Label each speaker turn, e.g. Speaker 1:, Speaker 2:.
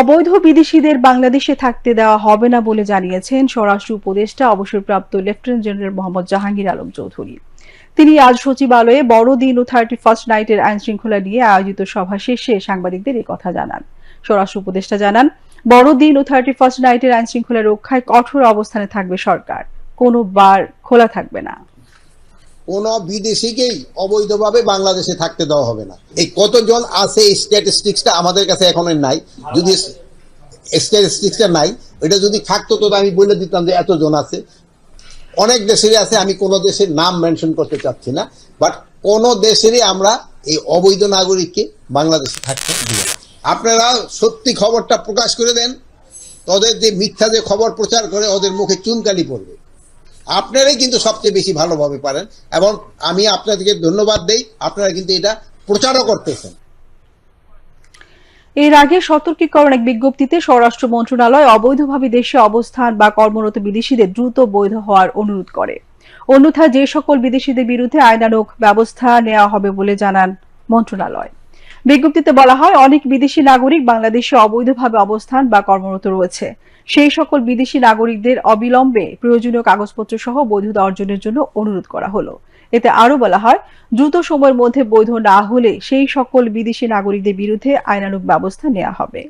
Speaker 1: অবৈধ বিদেশিদের বাংলাদেশে থাকতে দেওয়া হবে না বলে জানিয়েছেন স্বরাষ্ট্র উপদেষ্টা, অবসরপ্রাপ্ত লেফটেন্যান্ট জেনারেল মোহাম্মদ জাহাঙ্গীর আলম চৌধুরী। তিনি আজ সচিবালয়ে বড়দিন ও থার্টি ফার্স্ট নাইটের আইন শৃঙ্খলা নিয়ে আয়োজিত সভা শেষে সাংবাদিকদের এই কথা জানান। স্বরাষ্ট্র উপদেষ্টা জানান, বড়দিন ও থার্টি ফার্স্ট নাইটের আইন শৃঙ্খলা রক্ষায় কঠোর অবস্থানে থাকবে সরকার। কোনো বার খোলা থাকবে না।
Speaker 2: কোন বিদেশিকেই অবৈধভাবে বাংলাদেশে থাকতে দেওয়া হবে না। এই কতজন আছে এই স্ট্যাটিস্টিক্সটা আমাদের কাছে এখন নাই। যদি স্ট্যাটিস্টিক্সটা নাই, এটা যদি থাকতো তো আমি বলে দিতাম যে এতজন আছে। অনেক দেশেরই আছে, আমি কোনো দেশের নাম মেনশন করতে চাচ্ছি না বাট কোন দেশেরই আমরা এই অবৈধ নাগরিককে বাংলাদেশে থাকতে দিব আপনারা সত্যি খবরটা প্রকাশ করে দেন তোদের যে মিথ্যা যে খবর প্রচার করে, ওদের মুখে চুনকালি পড়বে। আপনারাই কিন্তু সবচেয়ে বেশি ভালোভাবে পারেন এবং আমি আপনাদেরকে ধন্যবাদ দেই, আপনারা কিন্তু এটা প্রচারও করতেছেন।
Speaker 1: এর আগে সতর্কীকরণ এক বিজ্ঞপ্তিতে স্বরাষ্ট্র মন্ত্রণালয় অবৈধভাবে দেশে অবস্থান বা কর্মরত বিদেশিদের দ্রুত বৈধ হওয়ার অনুরোধ করে। অন্যথা যে সকল বিদেশিদের বিরুদ্ধে আইনানুগ ব্যবস্থা নেওয়া হবে বলে জানান মন্ত্রণালয়। বিজ্ঞপ্তিতে বলা হয়, অনেক বিদেশি নাগরিক বাংলাদেশে অবৈধভাবে অবস্থান বা কর্মরত রয়েছে। সেই সকল বিদেশি নাগরিকদের অবিলম্বে প্রয়োজনীয় কাগজপত্র সহ বৈধতা অর্জনের জন্য অনুরোধ করা হলো। এতে আরও বলা হয়, দ্রুত সময়ের মধ্যে বৈধ না হলে সেই সকল বিদেশি নাগরিকদের বিরুদ্ধে আইনানুগ ব্যবস্থা নেওয়া হবে।